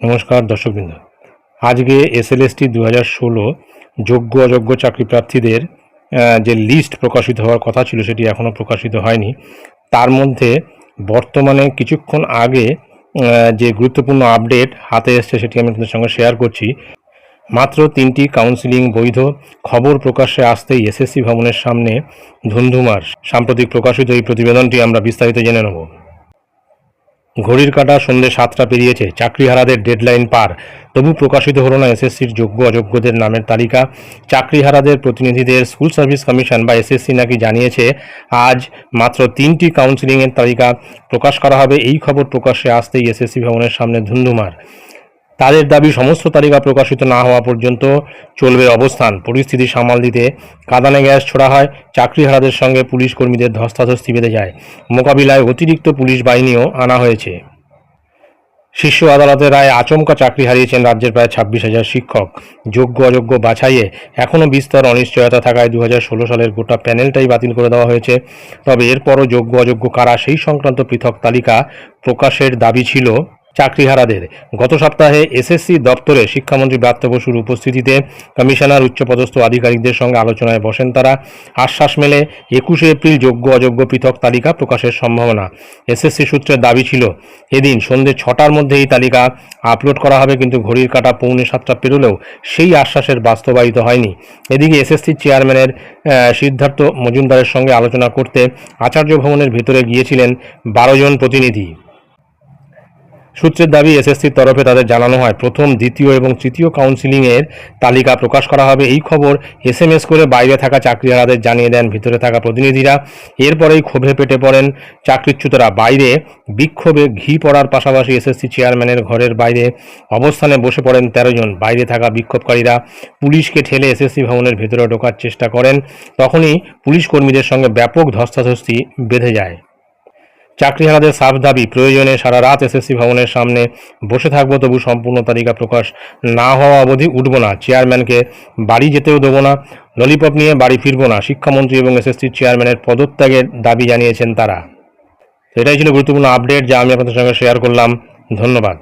নমস্কার দর্শকবৃন্দ। আজকে এসএলএসটি দু হাজার ষোলো যোগ্য অযোগ্য চাকরি প্রার্থীদের যে লিস্ট প্রকাশিত হওয়ার কথা ছিল সেটি এখনও প্রকাশিত হয়নি। তার মধ্যে বর্তমানে কিছুক্ষণ আগে যে গুরুত্বপূর্ণ আপডেট হাতে এসছে সেটি আমি আপনাদের সঙ্গে শেয়ার করছি। মাত্র তিনটি কাউন্সিলিং বৈধ খবর প্রকাশ্যে আসতেই এসএসসি ভবনের সামনে ধুন্ধুমার সাম্প্রতিক প্রকাশিত এই প্রতিবেদনটি আমরা বিস্তারিত জেনে নেব। ঘড়ির কাটা সন্ধ্যে সাতটা পেরিয়েছে। চাকরিহারাদের ডেডলাইন পার। তবু প্রকাশিত হল না এসএসসির যোগ্য অযোগ্যদের নামের তালিকা। চাকরিহারাদের প্রতিনিধিদের স্কুল সার্ভিস কমিশন বা এসএসসি নাকি জানিয়েছে, আজ মাত্র তিনটি কাউন্সিলিংয়ের তালিকা প্রকাশ করা হবে। এই খবর প্রকাশ্যে আসতেই এসএসসি ভবনের সামনে ধুন্ধুমার। তাদের দাবি সমস্ত তালিকা প্রকাশিত না হওয়া পর্যন্ত চলবে অবস্থান। পরিস্থিতি সামাল দিতে কাদানে গ্যাস ছোড়া হয়, চাকরিহারাদের সঙ্গে পুলিশ কর্মীদের ধস্তাধস্তি বেঁধে যায়। মোকাবিলায় অতিরিক্ত পুলিশ বাহিনীও আনা হয়েছে। শীর্ষ আদালতের রায়ে আচমকা চাকরি হারিয়েছেন রাজ্যের প্রায় ছাব্বিশ হাজার শিক্ষক। যোগ্য অযোগ্য বাছাইয়ে এখনও বিস্তর অনিশ্চয়তা থাকায় দু ষোলো সালের গোটা প্যানেলটাই বাতিল করে দেওয়া হয়েছে। তবে এরপরও যোগ্য অযোগ্য কারা সেই সংক্রান্ত পৃথক তালিকা প্রকাশের দাবি ছিল চাকরিহারাদের। গত সপ্তাহে এসএসসি দপ্তরে শিক্ষামন্ত্রী ব্রাত্য বসুর উপস্থিতিতে কমিশনার, উচ্চপদস্থ আধিকারিকদের সঙ্গে আলোচনায় বসেন তারা। আশ্বাস মেলে, একুশে এপ্রিল যোগ্য অযোগ্য পৃথক তালিকা প্রকাশের সম্ভাবনা। এসএসসি সূত্রের দাবি ছিল, এদিন সন্ধ্যে ছটার মধ্যে এই তালিকা আপলোড করা হবে, কিন্তু ঘড়ির কাঁটা পৌনে সাতটা পেরোলেও সেই আশ্বাসের বাস্তবায়িত হয়নি। এদিকে এসএসসি চেয়ারম্যানের সিদ্ধার্থ মজুমদারের সঙ্গে আলোচনা করতে আচার্য ভবনের ভেতরে গিয়েছিলেন বারো জন প্রতিনিধি। সূত্রের দাবি, এসএসসির তরফে তাদের জানানো হয়, প্রথম, দ্বিতীয় এবং তৃতীয় কাউন্সিলিংয়ের তালিকা প্রকাশ করা হবে। এই খবর এসএমএস করে বাইরে থাকা চাকরিহারাদের জানিয়ে দেন ভিতরে থাকা প্রতিনিধিরা। এরপরেই ক্ষোভে পেটে পড়েন চাকরিচ্যুতরা। বাইরে বিক্ষোভে ঘি পড়ার পাশাপাশি এসএসসি চেয়ারম্যানের ঘরের বাইরে অবস্থানে বসে পড়েন তেরো জন। বাইরে থাকা বিক্ষোভকারীরা পুলিশকে ঠেলে এসএসসি ভবনের ভেতরে ঢোকার চেষ্টা করেন। তখনই পুলিশ কর্মীদের সঙ্গে ব্যাপক ধস্তাধস্তি বেঁধে যায়। চাকরিহারাদের সাফ দাবি, প্রয়োজনে সারা রাত এসএসসি ভবনের সামনে বসে থাকব, তবু সম্পূর্ণ তালিকা প্রকাশ না হওয়া অবধি উঠব না। চেয়ারম্যানকে বাড়ি যেতেও দেবো না, ললিপপ নিয়ে বাড়ি ফিরবো না, শিক্ষামন্ত্রী এবং এসএসসির চেয়ারম্যানের পদত্যাগের দাবি জানিয়েছেন তারা। এটাই ছিল গুরুত্বপূর্ণ আপডেট, যা আমি আপনাদের সঙ্গে শেয়ার করলাম। ধন্যবাদ।